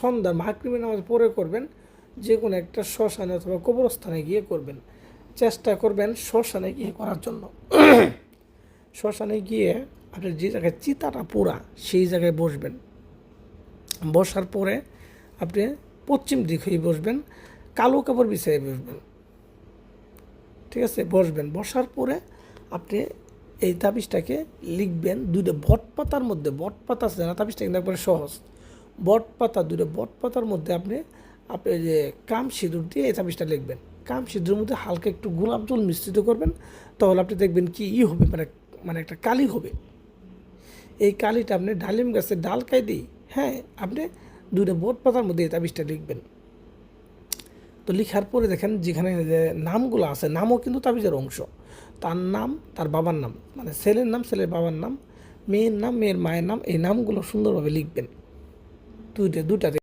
সন্ধ্যা মাহক্রিমের নামাজ পরে করবেন, যে কোনো একটা শ্মশানে অথবা কবরস্থানে গিয়ে করবেন। চেষ্টা করবেন শ্মশানে গিয়ে করার জন্য। শ্মশানে গিয়ে আপনি যে জায়গায় চিতাটা পোড়া, সেই জায়গায় বসবেন। বসার পরে আপনি পশ্চিম দিক হয়ে বসবেন, কালো কাপড় বিছিয়ে বসবেন। ঠিক আছে? বসবেন। বসার পরে আপনি এই তাবিজটাকে লিখবেন, দুইটা বট পাতার মধ্যে বট পাতা আছে না, তাবিজটা কিন্তু একবারে সহজ। বট পাতা, দুটো বট পাতার মধ্যে আপনি আপনি যে কাম সিঁদুর দিয়ে এই তাবিজটা লিখবেন। কাম সিঁদুর মধ্যে হালকা একটু গোলাপ জল মিশ্রিত করবেন, তাহলে আপনি দেখবেন কি ই হবে মানে মানে একটা কালি হবে। এই কালিটা আপনি ডালিম গাছের ডাল খাই দিই হ্যাঁ আপনি দুটো বোট পাতার মধ্যে এই তাবিজটা লিখবেন। তো লিখার পরে দেখেন যেখানে যে নামগুলো আছে, নামও কিন্তু তাবিজের অংশ। তার নাম, তার বাবার নাম মানে ছেলের নাম, ছেলের বাবার নাম, মেয়ের নাম, মেয়ের মায়ের নাম, এই নামগুলো সুন্দরভাবে লিখবেন। দুইটা দুটাতে